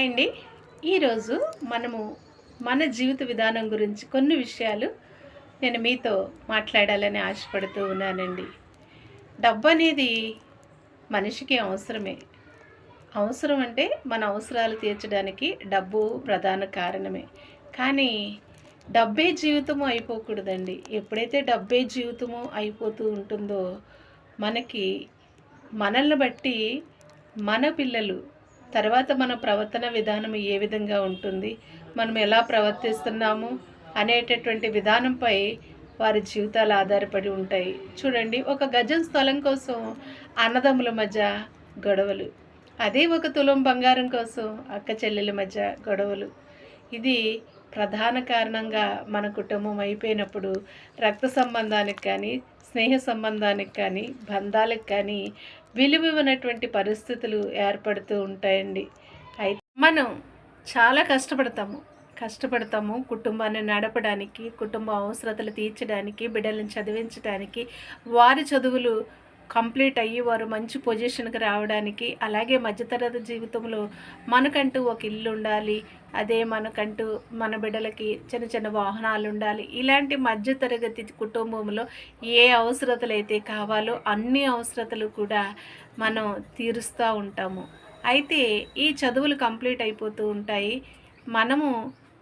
Hi అండి ఈరోజు మనము మన జీవిత విధానం గురించి కొన్ని విషయాలు నేను మీతో మాట్లాడాలని ఆశపడుతూ ఉన్నానండి. డబ్బు అనేది మనిషికి అవసరమే. అవసరం అంటే మన అవసరాలు తీర్చడానికి డబ్బు ప్రధాన కారణమే. కానీ డబ్బే జీవితము అయిపోకూడదండి. ఎప్పుడైతే డబ్బే జీవితము అయిపోతూ ఉంటుందో మనకి మనల్ని బట్టి మన పిల్లలు తర్వాత మన ప్రవర్తన విధానం ఏ విధంగా ఉంటుంది? మనం ఎలా ప్రవర్తిస్తున్నాము? అనేటటువంటి విధానంపై వారి జీవితాలు ఆధారపడి ఉంటాయి. చూడండి ఒక గజం స్థలం కోసం అన్నదమ్ముల మధ్య గొడవలు. అదే ఒక తులం బంగారం కోసం అక్క చెల్లెల మధ్య గొడవలు. ఇది ప్రధాన కారణంగా మన కుటుంబం అయిపోయినప్పుడు రక్త సంబంధానికి కానీ స్నేహ సంబంధానికి కానీ బంధాలకు కానీ విలువ పరిస్థితులు ఏర్పడుతూ ఉంటాయండి. అయితే మనం చాలా కష్టపడతాము. కష్టపడతాము కుటుంబాన్ని నడపడానికి కుటుంబ అవసరతలు తీర్చడానికి బిడ్డలను చదివించడానికి వారి చదువులు కంప్లీట్ అయ్యి వారు మంచి పొజిషన్కి రావడానికి అలాగే మధ్యతరగతి జీవితంలో మనకంటూ ఒక ఇల్లు ఉండాలి అదే మనకంటూ మన బిడ్డలకి చిన్న చిన్న వాహనాలు ఉండాలి ఇలాంటి మధ్యతరగతి కుటుంబంలో ఏ అవసరతలు అయితే కావాలో అన్ని అవసరతలు కూడా మనం తీరుస్తూ ఉంటాము. అయితే ఈ చదువులు కంప్లీట్ అయిపోతూ ఉంటాయి. మనము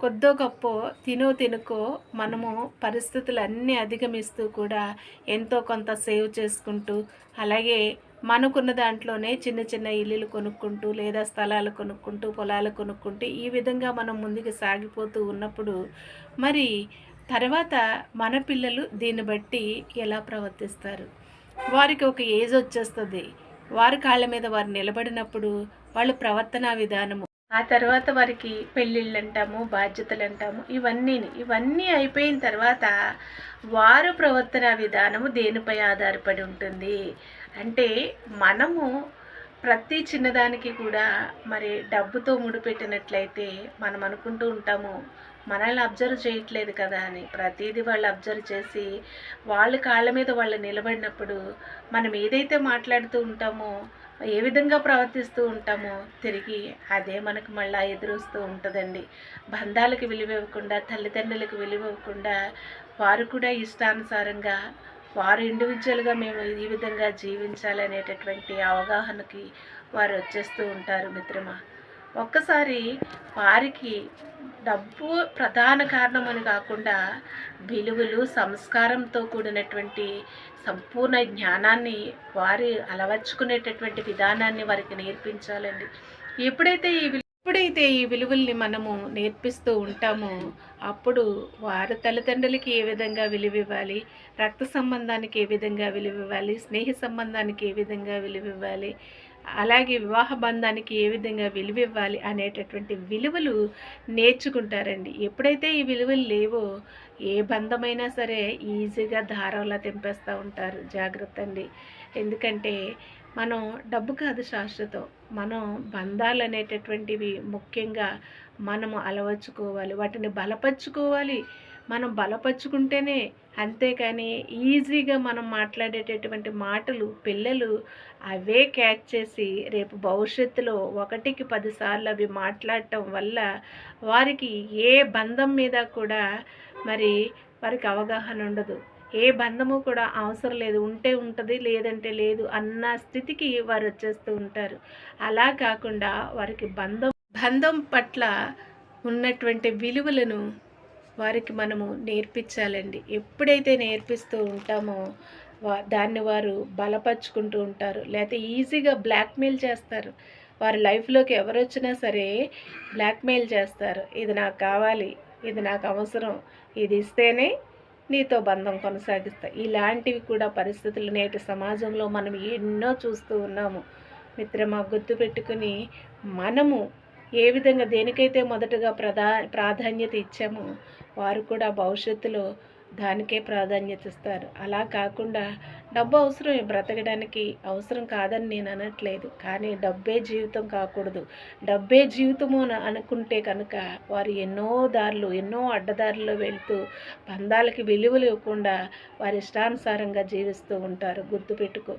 కొద్దో గొప్ప తినో తినుకో మనము పరిస్థితులు అన్నీ అధిగమిస్తూ కూడా ఎంతో కొంత సేవ్ చేసుకుంటూ అలాగే మనకున్న దాంట్లోనే చిన్న చిన్న ఇల్లులు కొనుక్కుంటూ లేదా స్థలాలు కొనుక్కుంటూ పొలాలు కొనుక్కుంటూ ఈ విధంగా మనం ముందుకు సాగిపోతూ ఉన్నప్పుడు మరి తర్వాత మన పిల్లలు దీన్ని బట్టి ఎలా ప్రవర్తిస్తారు? వారికి ఒక ఏజ్ వచ్చేస్తుంది. వారి కాళ్ళ మీద వారు నిలబడినప్పుడు వాళ్ళ ప్రవర్తన విధానము ఆ తర్వాత వారికి పెళ్ళిళ్ళు అంటాము బాధ్యతలు అంటాము ఇవన్నీ ఇవన్నీ అయిపోయిన తర్వాత వారు ప్రవర్తన విధానము దేనిపై ఆధారపడి ఉంటుంది? అంటే మనము ప్రతి చిన్నదానికి కూడా మరి డబ్బుతో ముడిపెట్టినట్లయితే మనం అనుకుంటూ ఉంటాము మనల్ని అబ్జర్వ్ చేయట్లేదు కదా అని. ప్రతిదీ వాళ్ళు అబ్జర్వ్ చేసి వాళ్ళ కాళ్ళ మీద వాళ్ళు నిలబడినప్పుడు మనం ఏదైతే మాట్లాడుతూ ఉంటామో ఏ విధంగా ప్రవర్తిస్తూ ఉంటామో తిరిగి అదే మనకు మళ్ళీ ఎదురొస్తూ ఉంటుందండి. బంధాలకు విలువ ఇవ్వకుండా తల్లిదండ్రులకు విలువ ఇవ్వకుండా వారు కూడా ఇష్టానుసారంగా వారు ఇండివిజువల్గా మేము ఈ విధంగా జీవించాలనేటటువంటి అవగాహనకి వారు వచ్చేస్తూ ఉంటారు మిత్రమా. ఒక్కసారి వారికి డబ్బు ప్రధాన కారణం అని కాకుండా విలువలు సంస్కారంతో కూడినటువంటి సంపూర్ణ జ్ఞానాన్ని వారి అలవర్చుకునేటటువంటి విధానాన్ని వారికి నేర్పించాలండి. ఎప్పుడైతే ఈ ఎప్పుడైతే ఈ విలువల్ని మనము నేర్పిస్తూ ఉంటామో అప్పుడు వారి తల్లిదండ్రులకి ఏ విధంగా విలువ ఇవ్వాలి రక్త సంబంధానికి ఏ విధంగా విలువ ఇవ్వాలి స్నేహ సంబంధానికి ఏ విధంగా విలువ ఇవ్వాలి అలాగే వివాహ బంధానికి ఏ విధంగా విలువ ఇవ్వాలి అనేటటువంటి విలువలు నేర్చుకుంటారండి. ఎప్పుడైతే ఈ విలువలు లేవో ఏ బంధమైనా సరే ఈజీగా దారంలా తెంపేస్తూ ఉంటారు. జాగ్రత్త అండి ఎందుకంటే మనం డబ్బు కాదు శాశ్వతం. మనం బంధాలు అనేటటువంటివి ముఖ్యంగా మనము అలవర్చుకోవాలి. వాటిని బలపరుచుకోవాలి. మనం బలపరుచుకుంటేనే అంతేకాని ఈజీగా మనం మాట్లాడేటటువంటి మాటలు పిల్లలు అవే క్యాచ్ చేసి రేపు భవిష్యత్తులో ఒకటికి పదిసార్లు అవి మాట్లాడటం వల్ల వారికి ఏ బంధం మీద కూడా మరి వారికి అవగాహన ఉండదు. ఏ బంధము కూడా అవసరం లేదు. ఉంటే ఉంటుంది లేదంటే లేదు అన్న స్థితికి వారు వచ్చేస్తూ ఉంటారు. అలా కాకుండా వారికి బంధం బంధం పట్ల ఉన్నటువంటి విలువలను వారికి మనము నేర్పించాలండి. ఎప్పుడైతే నేర్పిస్తూ ఉంటామో వా దాన్ని వారు బలపరుచుకుంటూ ఉంటారు. లేకపోతే ఈజీగా బ్లాక్మెయిల్ చేస్తారు. వారి లైఫ్లోకి ఎవరు వచ్చినా సరే బ్లాక్మెయిల్ చేస్తారు. ఇది నాకు కావాలి ఇది నాకు అవసరం ఇది ఇస్తేనే నీతో బంధం కొనసాగిస్తాయి ఇలాంటివి కూడా పరిస్థితులు నేటి సమాజంలో మనం ఎన్నో చూస్తూ ఉన్నాము. మిత్రమా గుర్తుపెట్టుకుని మనము ఏ విధంగా దేనికైతే మొదటగా ప్రధా ప్రాధాన్యత ఇచ్చామో వారు కూడా భవిష్యత్తులో దానికే ప్రాధాన్యత ఇస్తారు అలా కాకుండా డబ్బు అవసరం బ్రతకడానికి అవసరం కాదని నేను అనట్లేదు. కానీ డబ్బే జీవితం కాకూడదు. డబ్బే జీవితము అనుకుంటే కనుక వారు ఎన్నో దారులు ఎన్నో అడ్డదారుల్లో వెళ్తూ పందాలకి విలువలు ఇవ్వకుండా వారి ఇష్టానుసారంగా జీవిస్తూ ఉంటారు. గుర్తుపెట్టుకో.